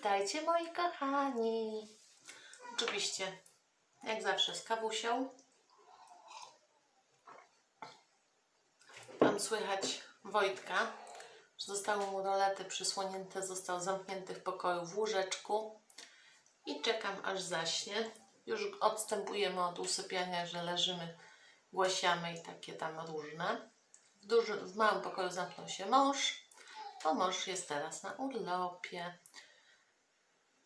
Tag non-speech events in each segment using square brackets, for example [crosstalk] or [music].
Witajcie moi kochani. Oczywiście, jak zawsze z kawusią. Tam słychać Wojtka, że zostały mu rolety przysłonięte, został zamknięty w pokoju w łóżeczku i czekam aż zaśnie. Już odstępujemy od usypiania, że leżymy, głasiamy i takie tam różne. W, dużym, w małym pokoju zamknął się mąż, bo mąż jest teraz na urlopie.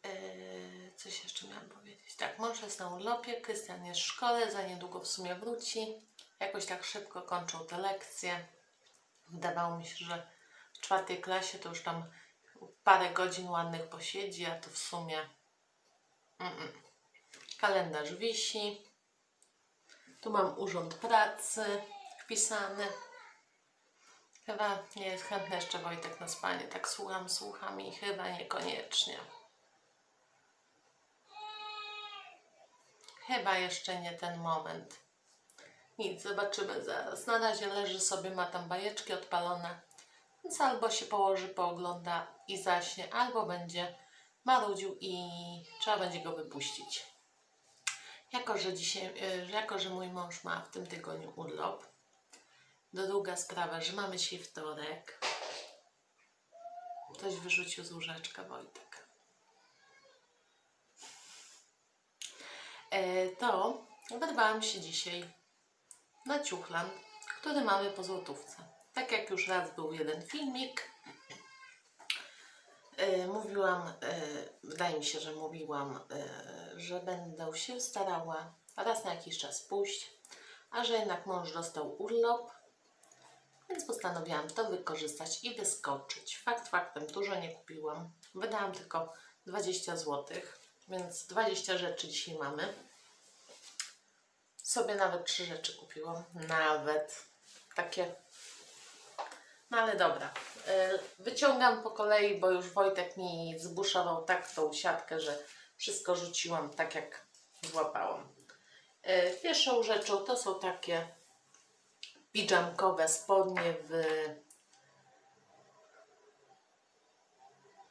Yy, coś jeszcze miałam powiedzieć. Tak, mąż jest na urlopie, Krystian jest w szkole, za niedługo w sumie wróci. Jakoś tak szybko kończą te lekcje. Wydawało mi się, że w czwartej klasie to już tam parę godzin ładnych posiedzi, a to w sumie mm-mm. kalendarz wisi. Tu mam urząd pracy wpisany. Chyba nie jest chętny jeszcze Wojtek na spanie. Tak słucham, słucham i chyba niekoniecznie. Chyba jeszcze nie ten moment. Nic, zobaczymy zaraz. Na razie leży sobie, ma tam bajeczki odpalone. Więc albo się położy, poogląda i zaśnie, albo będzie marudził i trzeba będzie go wypuścić. Jako, że dzisiaj, y, jako, że mój mąż ma w tym tygodniu urlop, druga sprawa, że mamy dzisiaj wtorek. Ktoś wyrzucił z łóżeczka Wojtek. E, to wyrwałam się dzisiaj na ciuchlan, który mamy po złotówce. Tak jak już raz był jeden filmik, e, mówiłam, e, wydaje mi się, że mówiłam, e, że będę się starała raz na jakiś czas pójść, a że jednak mąż dostał urlop, więc postanowiłam to wykorzystać i wyskoczyć. Fakt faktem, dużo nie kupiłam. Wydałam tylko 20 zł, więc 20 rzeczy dzisiaj mamy. Sobie nawet trzy rzeczy kupiłam. Nawet. Takie. No ale dobra. Y, Wyciągam po kolei, bo już Wojtek mi zbuszował tak tą siatkę, że wszystko rzuciłam tak jak złapałam. Y, Pierwszą rzeczą to są takie pijamkowe spodnie w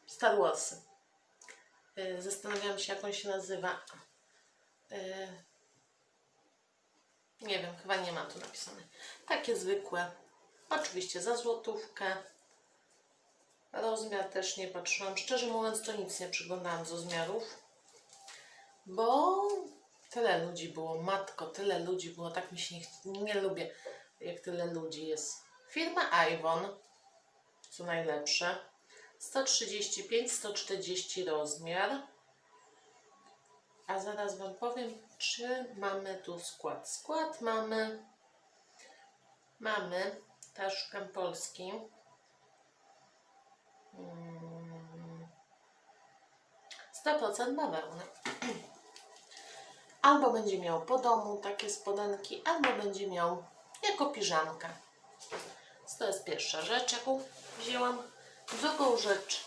Star Warsy. Y, Zastanawiałam się, jak on się nazywa. Y, Nie wiem, chyba nie ma tu napisane. Takie zwykłe. Oczywiście za złotówkę. Rozmiar też nie patrzyłam. Szczerze mówiąc, to nic nie przyglądałam z rozmiarów. Bo tyle ludzi było. Matko, tyle ludzi było. Tak mi się nie, nie lubię, jak tyle ludzi jest. Firma Avon, co najlepsze. 135-140 rozmiar. A zaraz Wam powiem, czy mamy tu skład. Skład mamy. Mamy. Teraz Polski. Mm, 100% bawełny. Albo będzie miał po domu takie spodenki, albo będzie miał jako piżamkę. To jest pierwsza rzecz, jaką wzięłam. Drugą rzecz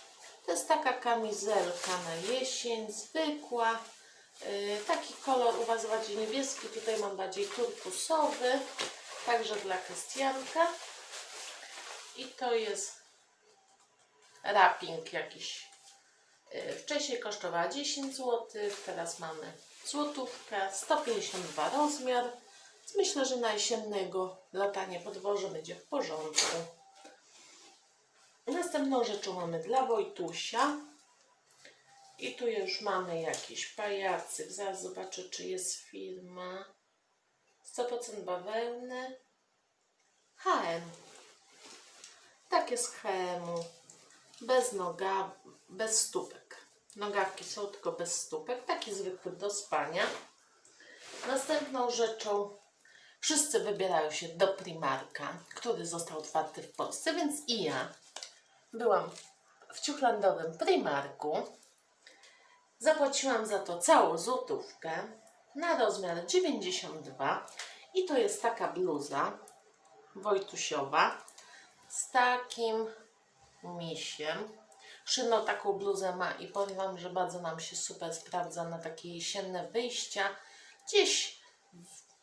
to jest taka kamizelka na jesień, zwykła. Yy, taki kolor u Was bardziej niebieski, tutaj mam bardziej turkusowy, także dla Krystianka. I to jest wrapping jakiś. Yy, wcześniej kosztowała 10 zł, teraz mamy złotówkę, 152 rozmiar. Myślę, że na jesiennego latanie podwoże będzie w porządku. Następną rzeczą mamy dla Wojtusia. I tu już mamy jakiś pajacyk. Zaraz zobaczę, czy jest firma. 100% bawełny. HM. Takie z HM-u. Bez noga, bez stópek. Nogawki są tylko bez stópek. Taki zwykły do spania. Następną rzeczą wszyscy wybierają się do Primarka, który został otwarty w Polsce, więc i ja byłam w ciuchlandowym Primarku. Zapłaciłam za to całą złotówkę na rozmiar 92 i to jest taka bluza Wojtusiowa z takim misiem. Szyno taką bluzę ma i powiem Wam, że bardzo nam się super sprawdza na takie jesienne wyjścia. Gdzieś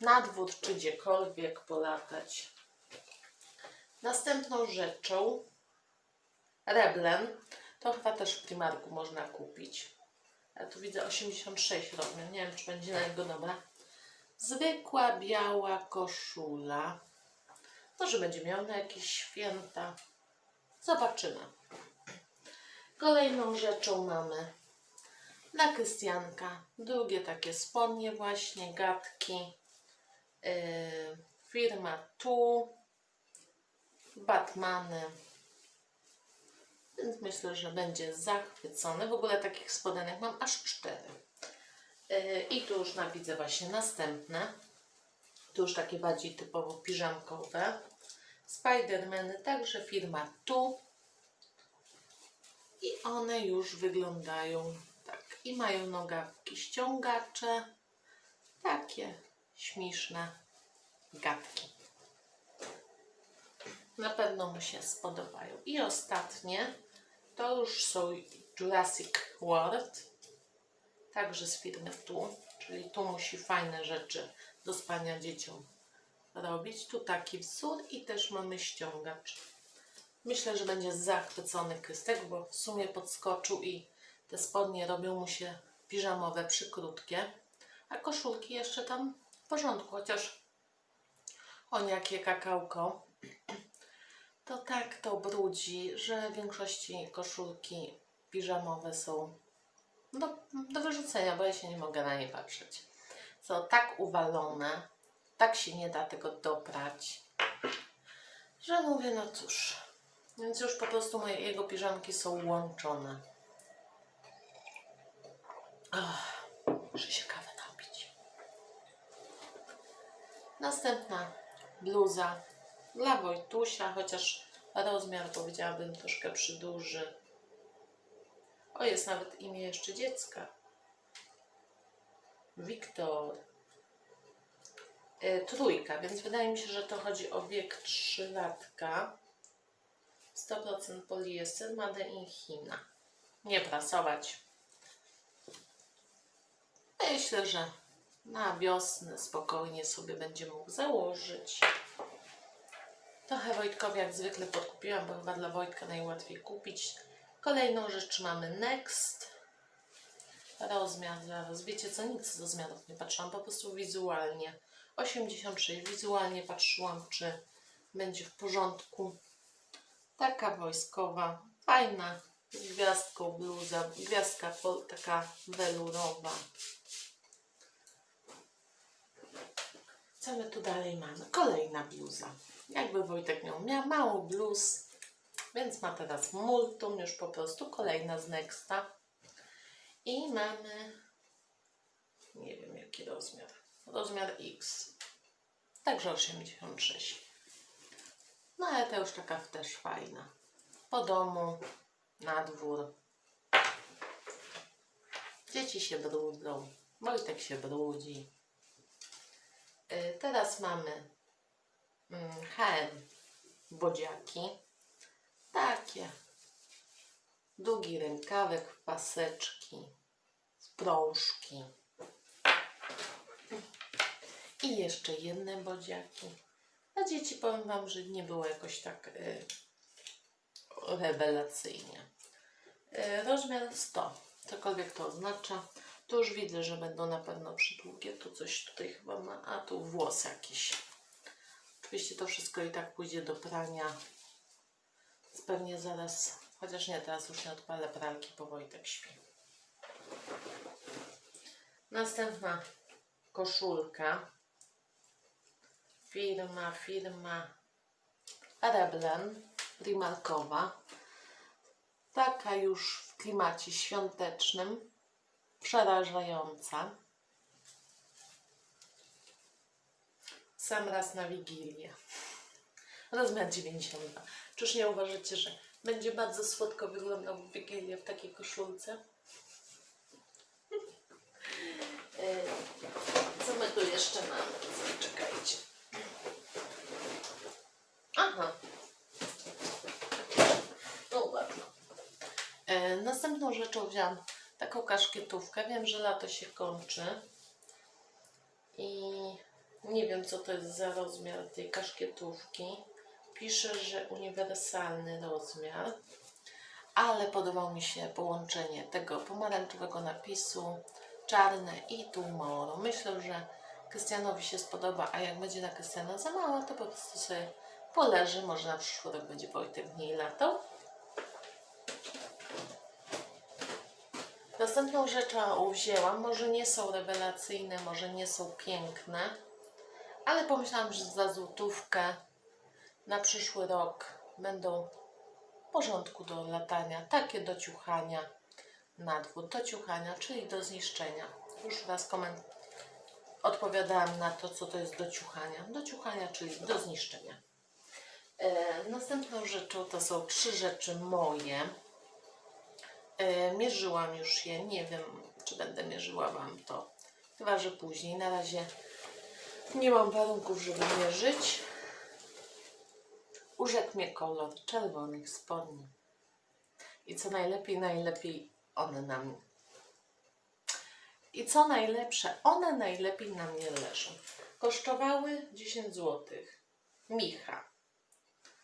na dwór czy gdziekolwiek polatać. Następną rzeczą Reblen. To chyba też w Primarku można kupić. Ja tu widzę 86 rozmiar. Nie wiem, czy będzie na niego dobra. Zwykła biała koszula. Może będzie miał na jakieś święta. Zobaczymy. Kolejną rzeczą mamy dla Krystianka drugie takie spodnie właśnie, gadki. Yy, firma Tu. Batmany. Więc myślę, że będzie zachwycony. W ogóle takich spodenek mam aż cztery. Yy, I tu już widzę właśnie następne. Tu już takie bardziej typowo piżamkowe. Spidermany, także firma Tu. I one już wyglądają tak. I mają nogawki ściągacze. Takie śmieszne gadki. Na pewno mu się spodobają. I ostatnie to już są Jurassic World. Także z firmy Tu. Czyli tu musi fajne rzeczy do spania dzieciom robić. Tu taki wzór i też mamy ściągacz. Myślę, że będzie zachwycony Krystek, bo w sumie podskoczył i te spodnie robią mu się piżamowe, przykrótkie. A koszulki jeszcze tam w porządku, chociaż on jakie kakałko. To tak to brudzi, że w większości koszulki piżamowe są do, do wyrzucenia, bo ja się nie mogę na nie patrzeć. Są tak uwalone, tak się nie da tego doprać, że mówię, no cóż. Więc już po prostu moje jego piżamki są łączone. Ach, muszę się kawę napić. Następna bluza dla Wojtusia, chociaż rozmiar powiedziałabym troszkę przyduży. O, jest nawet imię jeszcze dziecka. Wiktor. E, trójka, więc wydaje mi się, że to chodzi o wiek trzylatka. 100% poliester, Made in China. Nie prasować. Myślę, że na wiosnę spokojnie sobie będzie mógł założyć. Trochę Wojtkowi jak zwykle podkupiłam, bo chyba dla Wojtka najłatwiej kupić. Kolejną rzecz mamy Next. Rozmiar zaraz. Wiecie co? Nic z rozmiarów nie patrzyłam, po prostu wizualnie. 86. Wizualnie patrzyłam, czy będzie w porządku. Taka wojskowa, fajna, gwiazdką bluza, gwiazdka taka welurowa. Co my tu dalej mamy? Kolejna bluza. Jakby Wojtek miał, miał mało bluz, więc ma teraz multum, już po prostu kolejna z Nexta. I mamy, nie wiem jaki rozmiar, rozmiar X. Także 86. No ale to już taka też fajna. Po domu, na dwór. Dzieci się brudzą, Wojtek się brudzi. Y, Teraz mamy HM bodziaki. Takie. Długi rękawek, paseczki, sprążki. I jeszcze jedne bodziaki. A dzieci powiem Wam, że nie było jakoś tak y, rewelacyjnie. Y, rozmiar 100, cokolwiek to oznacza. Tu już widzę, że będą na pewno przydługie. Tu coś tutaj chyba ma, a tu włos jakiś. Oczywiście to wszystko i tak pójdzie do prania. Więc pewnie zaraz, chociaż nie, teraz już nie odpalę pralki, bo Wojtek śpi. Następna koszulka. Firma, firma Reblen, Rimarkowa. Taka już w klimacie świątecznym, przerażająca. Sam raz na Wigilię. Rozmiar 92. Czyż nie uważacie, że będzie bardzo słodko wyglądał w Wigilię w takiej koszulce? E, Co my tu jeszcze mamy? Czekajcie. Aha. No ładno. E, następną rzeczą wziąłam taką kaszkietówkę. Wiem, że lato się kończy. I nie wiem, co to jest za rozmiar tej kaszkietówki. Pisze, że uniwersalny rozmiar. ale podobało mi się połączenie tego pomarańczowego napisu, czarne i tumoru. Myślę, że Krystianowi się spodoba, a jak będzie na Krystiana za mała, to po prostu sobie poleży. Może na przyszły rok będzie Wojtek w niej latał. Następną rzeczą wzięłam, może nie są rewelacyjne, może nie są piękne, ale pomyślałam, że za złotówkę na przyszły rok będą w porządku do latania, takie do ciuchania na dwór, do ciuchania, czyli do zniszczenia. Już raz koment odpowiadałam na to, co to jest do ciuchania. Do ciuchania, czyli do zniszczenia. E, następną rzeczą to są trzy rzeczy moje. E, mierzyłam już je, nie wiem, czy będę mierzyła Wam to. Chyba, że później. Na razie nie mam warunków, żeby mierzyć. Urzekł mnie kolor czerwonych spodni. I co najlepiej, najlepiej one na mnie. I co najlepsze, one najlepiej na mnie leżą. Kosztowały 10 zł. Micha.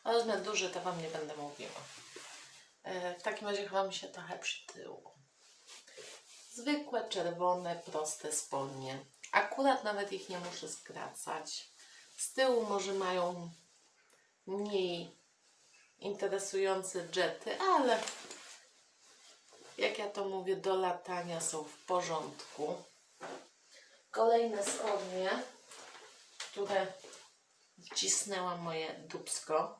Rozmiar duży, to Wam nie będę mówiła. E, W takim razie chyba mi się trochę przytyło. Zwykłe, czerwone, proste spodnie. Akurat nawet ich nie muszę skracać. Z tyłu może mają mniej interesujące jety, ale jak ja to mówię, do latania są w porządku. Kolejne spodnie, które wcisnęłam moje dubsko.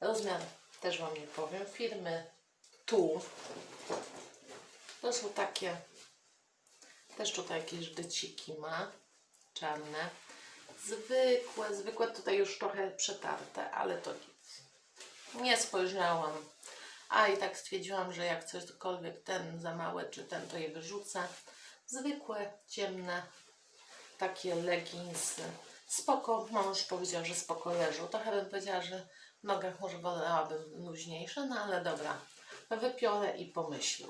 Rozmiar też Wam nie powiem. Firmy tu. To są takie, też tutaj jakieś dyciki ma, czarne. Zwykłe, zwykłe, tutaj już trochę przetarte, ale to nic. Nie spojrzałam. A i tak stwierdziłam, że jak cośkolwiek ten za małe, czy ten, to je wyrzucę. Zwykłe, ciemne, takie leginsy. Spoko, mąż powiedział, że spoko leżą. Trochę bym powiedziała, że w nogach może wolałabym luźniejsze, no ale dobra. Wypiorę i pomyślę.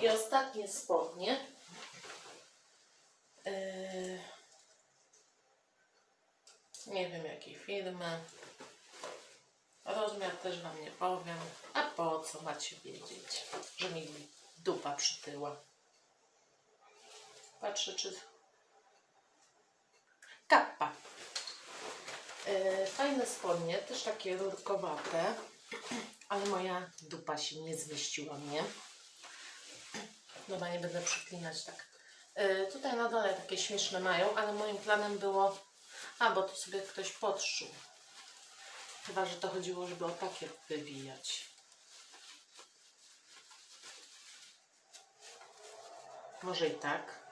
I ostatnie spodnie. Yy, nie wiem jakiej firmy. Rozmiar też Wam nie powiem. A po co macie wiedzieć, że mi dupa przytyła. Patrzę, czy... Kappa. Yy, fajne spodnie, też takie rurkowate, [clears throat] ale moja dupa się nie zmieściła mnie. Dobra, nie będę przeklinać tak. Yy, tutaj na dole takie śmieszne mają, ale moim planem było... A, bo to sobie ktoś podszył. Chyba, że to chodziło, żeby o takie wywijać. Może i tak.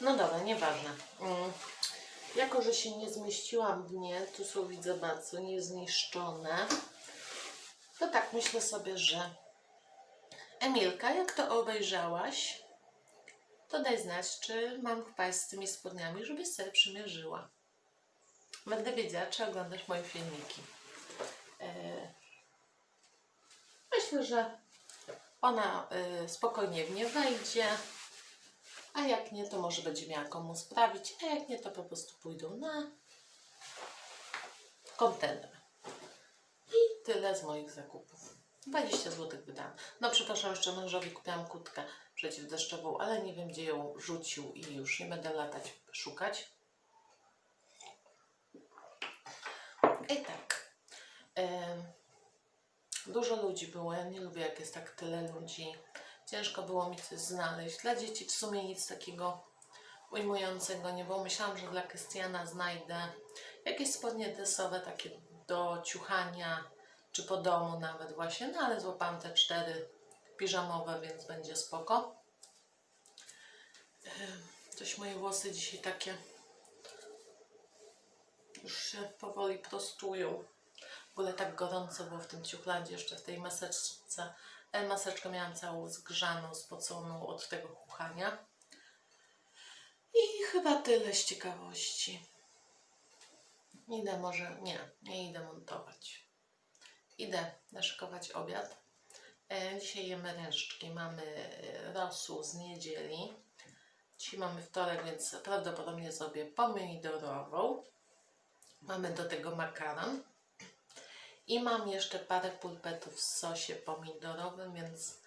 No dobra, nieważne. Mm. Jako, że się nie zmieściłam w nie, tu są widzę bardzo niezniszczone, to tak myślę sobie, że Emilka, jak to obejrzałaś, to daj znać, czy mam wpaść z tymi spodniami, żebyś sobie przymierzyła. Będę wiedziała, czy oglądasz moje filmiki. E, Myślę, że ona e, spokojnie w nie wejdzie, a jak nie, to może będzie miała komu sprawić, a jak nie, to po prostu pójdą na kontener. Tyle z moich zakupów. 20 zł wydałam. No przepraszam, jeszcze mężowi kupiłam kurtkę przeciwdeszczową, ale nie wiem, gdzie ją rzucił i już nie będę latać, szukać. I tak. dużo ludzi było. Ja nie lubię, jak jest tak tyle ludzi. Ciężko było mi coś znaleźć. Dla dzieci w sumie nic takiego ujmującego nie było. Myślałam, że dla Krystiana znajdę jakieś spodnie desowe, takie do ciuchania, czy po domu nawet właśnie. No ale złapałam te cztery piżamowe, więc będzie spoko. Em, Coś moje włosy dzisiaj takie już się powoli prostują. W ogóle tak gorąco było w tym ciuchlandzie, jeszcze w tej maseczce. E, maseczkę miałam całą zgrzaną, spoconą od tego kuchania. I chyba tyle z ciekawości. Idę może, nie, nie idę montować. Idę naszykować obiad. E, dzisiaj jemy resztki. Mamy e, rosół z niedzieli. Dzisiaj mamy wtorek, więc prawdopodobnie zrobię pomidorową. Mamy do tego makaron. I mam jeszcze parę pulpetów w sosie pomidorowym, więc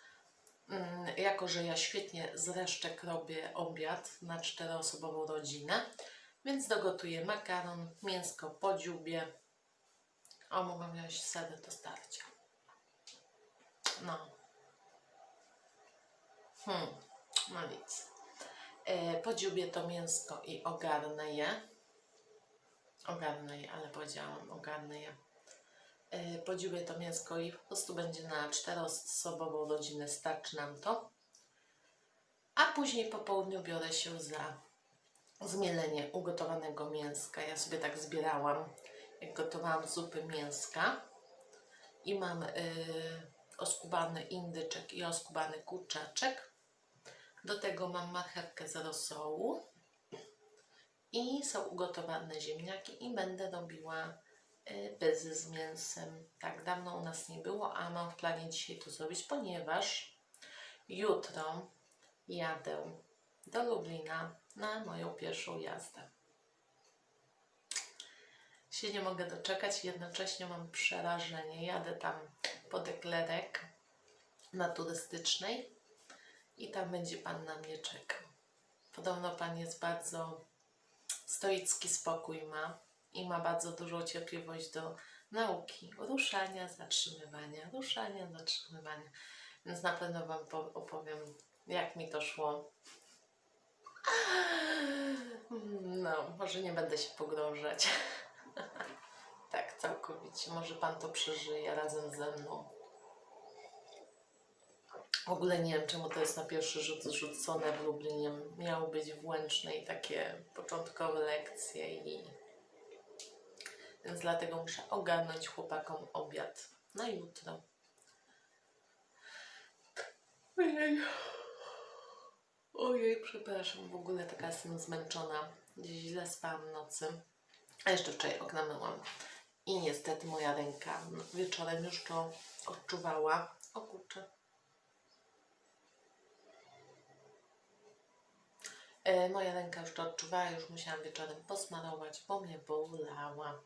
mm, jako, że ja świetnie z resztek robię obiad na czteroosobową rodzinę, więc dogotuję makaron, mięsko po dziubie. O, mogę wziąć sery do starcia. No. Hmm, no nic. E, podziubię to mięsko i ogarnę je. Ogarnę je, ale powiedziałam, ogarnę je. E, podziubię to mięsko i po prostu będzie na czteroosobową rodzinę, starczy nam to. A później po południu biorę się za zmielenie ugotowanego mięska. Ja sobie tak zbierałam, gotowałam zupy mięska. I mam y, oskubany indyczek i oskubany kurczaczek. Do tego mam marchewkę z rosołu. I są ugotowane ziemniaki i będę robiła y, bezy z mięsem. Tak, dawno u nas nie było, a mam w planie dzisiaj to zrobić, ponieważ jutro jadę do Lublina na moją pierwszą jazdę. Się nie mogę doczekać, jednocześnie mam przerażenie. Jadę tam po deklerek na turystycznej i tam będzie pan na mnie czekał. Podobno pan jest bardzo stoicki spokój ma i ma bardzo dużą cierpliwość do nauki, ruszania, zatrzymywania, ruszania, zatrzymywania. Więc na pewno Wam po- opowiem, jak mi to szło. No, może nie będę się pogrążać. Tak, całkowicie. Może Pan to przeżyje razem ze mną. W ogóle nie wiem, czemu to jest na pierwszy rzut rzucone w Lublinie. Miały być w Łęcznej takie początkowe lekcje i... Więc dlatego muszę ogarnąć chłopakom obiad na jutro. Ojej. Ojej, przepraszam, w ogóle taka jestem zmęczona. Źle spałam nocy. A jeszcze wczoraj okna myłam. I niestety moja ręka wieczorem już to odczuwała. O kurczę. E, moja ręka już to odczuwała, już musiałam wieczorem posmarować, bo mnie bolała.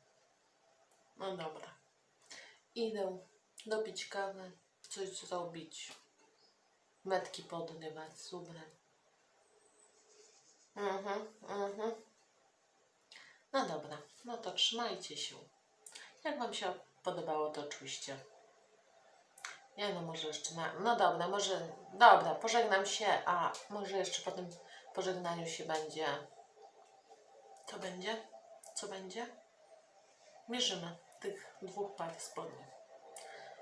No dobra. Idę dopić kawę, coś zrobić. Metki podrywać z. Mhm, mhm. No dobra, no to trzymajcie się. Jak Wam się podobało, to oczywiście. Nie no, może jeszcze na... No dobra, może... Dobra, pożegnam się, a może jeszcze po tym pożegnaniu się będzie... Co będzie? Co będzie? Mierzymy tych dwóch par spodni.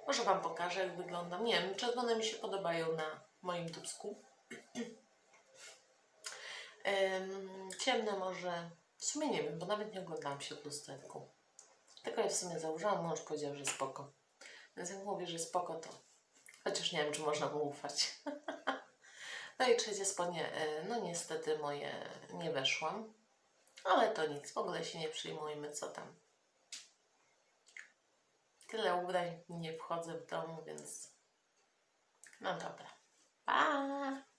Może Wam pokażę, jak wyglądam. Nie wiem, czerwone mi się podobają na moim dubsku. [clears throat] Em, ciemne może... W sumie nie wiem, bo nawet nie oglądałam się w lusterku. Tylko ja w sumie założyłam, mąż powiedział, że spoko. Więc jak mówię, że spoko, to chociaż nie wiem, czy można mu ufać. [laughs] no i trzecie spodnie, e, no niestety moje nie weszłam. Ale to nic, w ogóle się nie przyjmujmy, co tam. Tyle ubrań nie wchodzę w domu, więc no dobra. Pa!